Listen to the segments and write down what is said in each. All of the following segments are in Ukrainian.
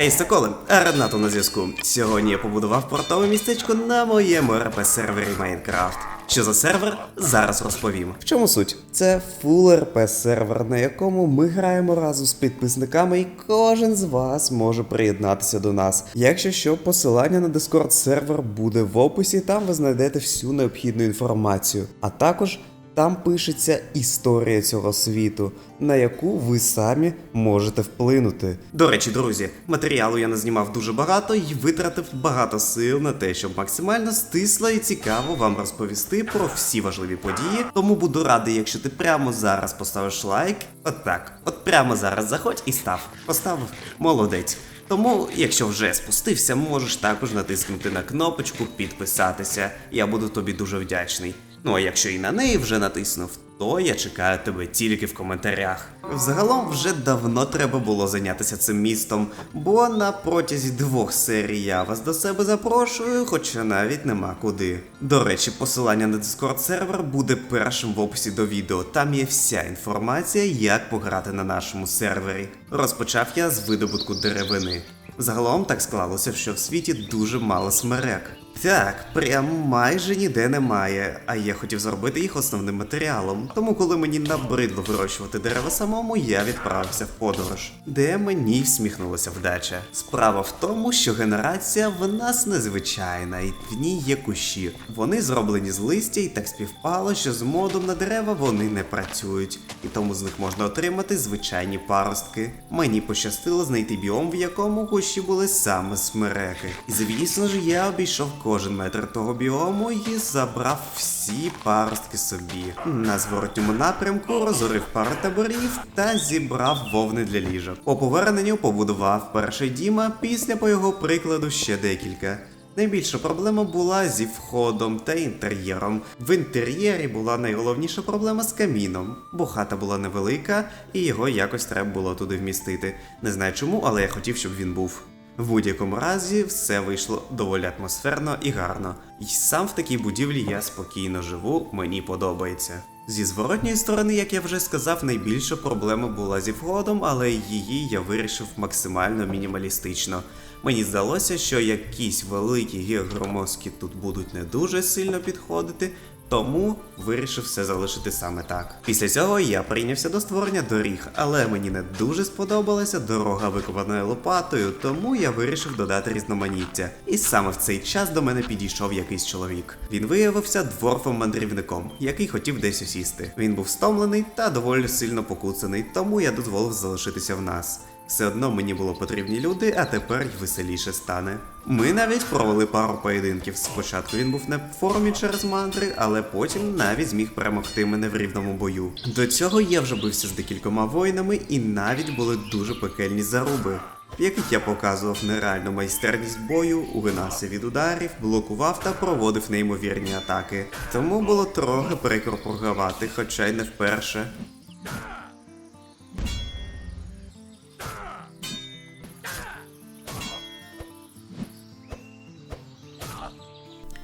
Ей, Соколи, Ренато на зв'язку. Сьогодні я побудував портове містечко на моєму РП-сервері Майнкрафт. Що за сервер? Зараз розповім. В чому суть? Це фул РП сервер, на якому ми граємо разом з підписниками, і кожен з вас може приєднатися до нас. Якщо що, посилання на Discord сервер буде в описі, там ви знайдете всю необхідну інформацію. А також там пишеться історія цього світу, на яку ви самі можете вплинути. До речі, друзі, матеріалу я назнімав дуже багато і витратив багато сил на те, щоб максимально стисло і цікаво вам розповісти про всі важливі події. Тому буду радий, якщо ти прямо зараз поставиш лайк. От так, от прямо зараз заходь і став. Поставив молодець. Тому, якщо вже спустився, можеш також натиснути на кнопочку підписатися. Я буду тобі дуже вдячний. Ну а якщо і на неї вже натиснув, то я чекаю тебе тільки в коментарях. Взагалом вже давно треба було зайнятися цим містом, бо на протязі двох серій я вас до себе запрошую, хоча навіть нема куди. До речі, посилання на Discord сервер буде першим в описі до відео. Там є вся інформація, як пограти на нашому сервері. Розпочав я з видобутку деревини. Загалом так склалося, що в світі дуже мало смерек. Так, прям майже ніде немає, а я хотів зробити їх основним матеріалом. Тому, коли мені набридло вирощувати дерева самому, я відправився в подорож, де мені всміхнулася вдача. Справа в тому, що генерація в нас незвичайна, і в ній є кущі. Вони зроблені з листя, і так співпало, що з модом на дерева вони не працюють, і тому з них можна отримати звичайні паростки. Мені пощастило знайти біом, в якому кущі були саме смереки. І звісно ж, я обійшов кожен метр того біому і забрав всі паростки собі. На зворотньому напрямку розорив пару таборів та зібрав вовни для ліжок. По поверненню побудував перший дім, а після по його прикладу ще декілька. Найбільша проблема була зі входом та інтер'єром. В інтер'єрі була найголовніша проблема з каміном, бо хата була невелика, і його якось треба було туди вмістити. Не знаю чому, але я хотів, щоб він був. В будь-якому разі все вийшло доволі атмосферно і гарно. І сам в такій будівлі я спокійно живу, мені подобається. Зі зворотньої сторони, як я вже сказав, найбільша проблема була зі входом, але її я вирішив максимально мінімалістично. Мені здалося, що якісь великі гігромозки тут будуть не дуже сильно підходити, тому вирішив все залишити саме так. Після цього я прийнявся до створення доріг, але мені не дуже сподобалася дорога викопаною лопатою, тому я вирішив додати різноманіття. І саме в цей час до мене підійшов якийсь чоловік. Він виявився дворфом-мандрівником, який хотів десь осісти. Він був стомлений та доволі сильно покуцаний, тому я дозволив залишитися в нас. Все одно мені було потрібні люди, а тепер й веселіше стане. Ми навіть провели пару поєдинків. Спочатку він був в формі через мантри, але потім навіть зміг перемогти мене в рівному бою. До цього я вже бився з декількома воїнами, і навіть були дуже пекельні заруби. В яких я показував нереальну майстерність бою, угинався від ударів, блокував та проводив неймовірні атаки. Тому було трохи прикро програвати, хоча й не вперше.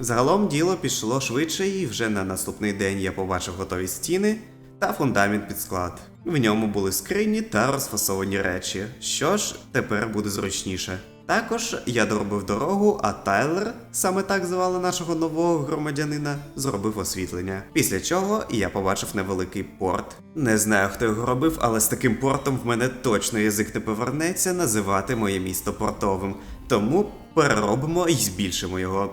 Загалом діло пішло швидше, і вже на наступний день я побачив готові стіни та фундамент під склад. В ньому були скрині та розфасовані речі. Що ж, тепер буде зручніше. Також я доробив дорогу, а Тайлер, саме так звали нашого нового громадянина, зробив освітлення. Після чого я побачив невеликий порт. Не знаю, хто його робив, але з таким портом в мене точно язик не повернеться називати моє місто портовим. Тому переробимо і збільшимо його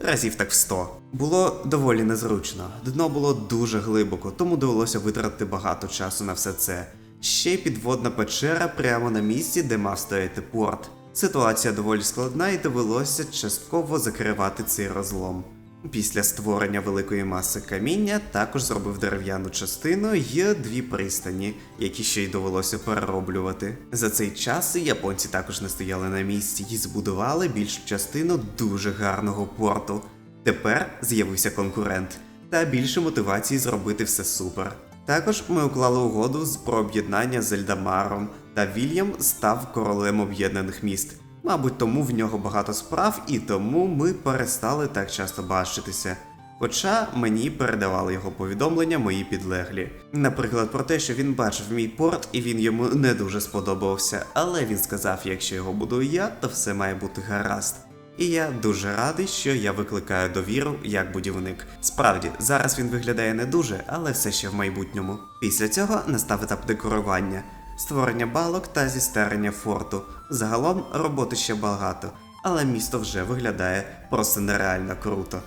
разів так в 100. Було доволі незручно. Дно було дуже глибоко, тому довелося витратити багато часу на все це. Ще й підводна печера прямо на місці, де мав стояти порт. Ситуація доволі складна і довелося частково закривати цей розлом. Після створення великої маси каміння також зробив дерев'яну частину і дві пристані, які ще й довелося перероблювати. За цей час японці також не стояли на місці і збудували більшу частину дуже гарного порту. Тепер з'явився конкурент та більше мотивації зробити все супер. Також ми уклали угоду з про об'єднання з Ельдамаром, та Вільям став королем об'єднаних міст. Мабуть, тому в нього багато справ, і тому ми перестали так часто бачитися. Хоча мені передавали його повідомлення мої підлеглі. Наприклад, про те, що він бачив мій порт і він йому не дуже сподобався, але він сказав, якщо його буду я, то все має бути гаразд. І я дуже радий, що я викликаю довіру як будівник. Справді, зараз він виглядає не дуже, але все ще в майбутньому. Після цього настав етап декорування, створення балок та зістарення форту. Загалом роботи ще багато, але місто вже виглядає просто нереально круто.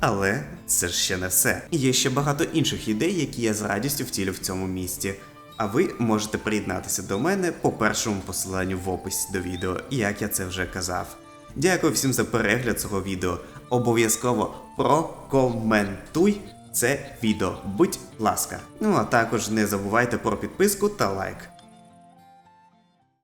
Але це ж ще не все. Є ще багато інших ідей, які я з радістю втілю в цьому місті. А ви можете приєднатися до мене по першому посиланню в описі до відео, як я це вже казав. Дякую всім за перегляд цього відео. Обов'язково прокоментуй це відео, будь ласка. Ну а також не забувайте про підписку та лайк.